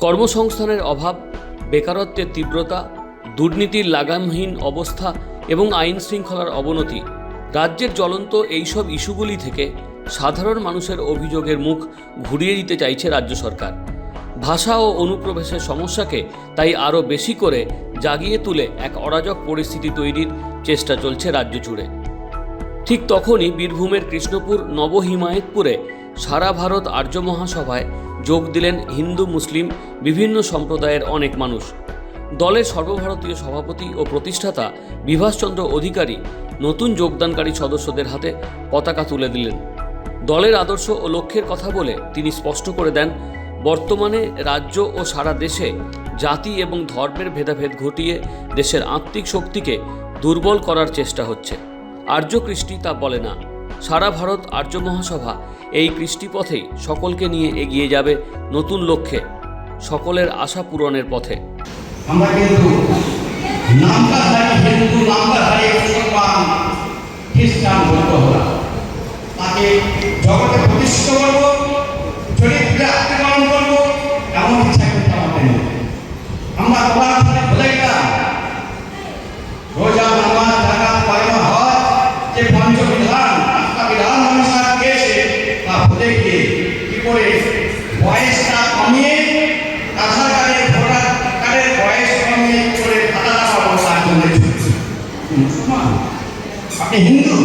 কর্মসংস্থানের অভাব, বেকারত্বের তীব্রতা, দুর্নীতির লাগামহীন অবস্থা এবং আইন শৃঙ্খলার অবনতি রাজ্যের জ্বলন্ত এইসব ইস্যুগুলি থেকে সাধারণ মানুষের অভিযোগের মুখ ঘুরিয়ে দিতে চাইছে রাজ্য সরকার। ভাষা ও অনুপ্রবেশের সমস্যাকে তাই আরও বেশি করে জাগিয়ে তুলে এক অরাজক পরিস্থিতি তৈরির চেষ্টা চলছে রাজ্য জুড়ে। ঠিক তখনই বীরভূমের কৃষ্ণপুর, নবহিমায়তপুরে সারা ভারত আর্য মহাসভায় যোগ দিলেন হিন্দু, মুসলিম, বিভিন্ন সম্প্রদায়ের অনেক মানুষ। দলের সর্বভারতীয় সভাপতি ও প্রতিষ্ঠাতা বিভাসচন্দ্র অধিকারী নতুন যোগদানকারী সদস্যদের হাতে পতাকা তুলে দিলেন। দলের আদর্শ ও লক্ষ্যের কথা বলে তিনি স্পষ্ট করে দেন, বর্তমানে রাজ্য ও সারা দেশে জাতি এবং ধর্মের ভেদাভেদ ঘটিয়ে দেশের আত্মিক শক্তিকে দুর্বল করার চেষ্টা হচ্ছে। আর্য কৃষ্টি তা বলে না। সারা ভারত আর্য মহাসভা এই কৃষ্টিপথেই সকলকে নিয়ে এগিয়ে যাবে নতুন লক্ষ্যে, সকলের আশা পূরণের পথে। আমরা রোজা আপনি হিন্দু,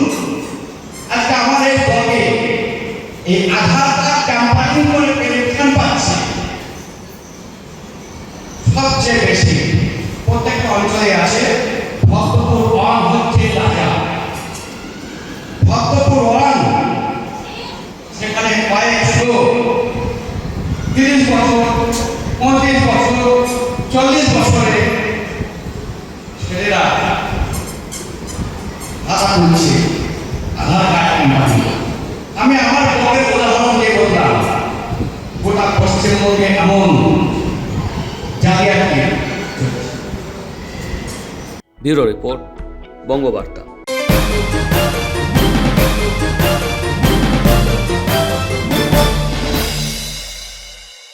আজকে আমাদের দলে এই আধার কার্ড ক্যাম্পাইন করে পেনশন পাচ্ছে? সবচেয়ে বেশি প্রত্যেকটা অঞ্চলে আছে, ভক্তপুর ওয়ান হচ্ছে রাজা। ভক্তপুর ওয়ান, সেখানে কয়েকশো তিরিশ বছর, পঁয়ত্রিশ বছর ভাষা করছি আধার কার্ড আমি আমার উদাহরণ দিয়ে বললাম গোটা পশ্চিমবঙ্গে এমন ব্যুরো রিপোর্ট, বঙ্গবার্তা।